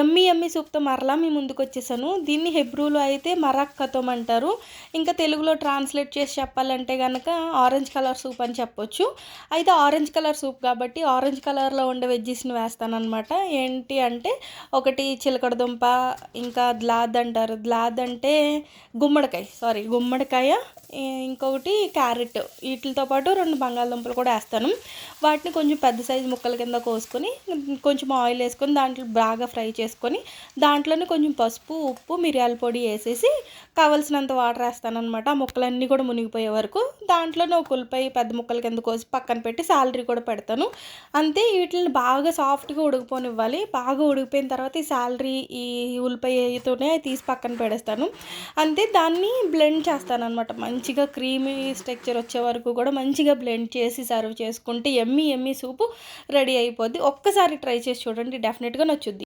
ఎమ్మి ఎమ్మి సూప్తో మరలా మీ ముందుకు వచ్చేసాను దీన్ని హెబ్రూలో అయితే మరక్కతం అంటారు ఇంకా తెలుగులో ట్రాన్స్లేట్ చేసి చెప్పాలంటే కనుక ఆరెంజ్ కలర్ సూప్ అని చెప్పొచ్చు. అయితే ఆరెంజ్ కలర్ సూప్ కాబట్టి ఆరెంజ్ కలర్లో ఉండే వెజ్జెస్ని వేస్తానమాట ఏంటి అంటే ఒకటి చిలకడ దుంప ఇంకా ద్లాద్ అంటారు. ద్లాద్ అంటే గుమ్మడికాయ. సారీ గుమ్మడికాయ ఇంకొకటి క్యారెట్. వీటితో పాటు రెండు బంగాళదుంపలు కూడా వేస్తాను. వాటిని కొంచెం పెద్ద సైజు ముక్కల కింద కోసుకొని కొంచెం ఆయిల్ వేసుకొని దాంట్లో బాగా ఫ్రై చేసుకొని దాంట్లోనే కొంచెం పసుపు ఉప్పు మిరియాల పొడి వేసేసి కావలసినంత వాటర్ వేస్తాను అనమాట ఆ ముక్కలన్నీ కూడా మునిగిపోయే వరకు దాంట్లోనే ఒక ఉల్లిపాయ పెద్ద ముక్కల కింద కోసి పక్కన పెట్టి సాలరీ కూడా పెడతాను. అంతే వీటిని బాగా సాఫ్ట్గా ఉడికిపోనివ్వాలి. బాగా ఉడికిపోయిన తర్వాత ఈ సాలరీ ఈ ఉల్లిపాయతోనే తీసి పక్కన పెడేస్తాను. అంతే దాన్ని బ్లెండ్ చేస్తాను అనమాట మంచిగా క్రీమీ స్ట్రక్చర్ వచ్చే వరకు కూడా మంచిగా బ్లెండ్ చేసి సర్వ్ చేసుకుంటే ఎమ్మి ఎమ్మి సూపు రెడీ అయిపోద్ది. ఒక్కసారి ట్రై చేసి చూడండి. డెఫినెట్గా నచ్చుద్ది.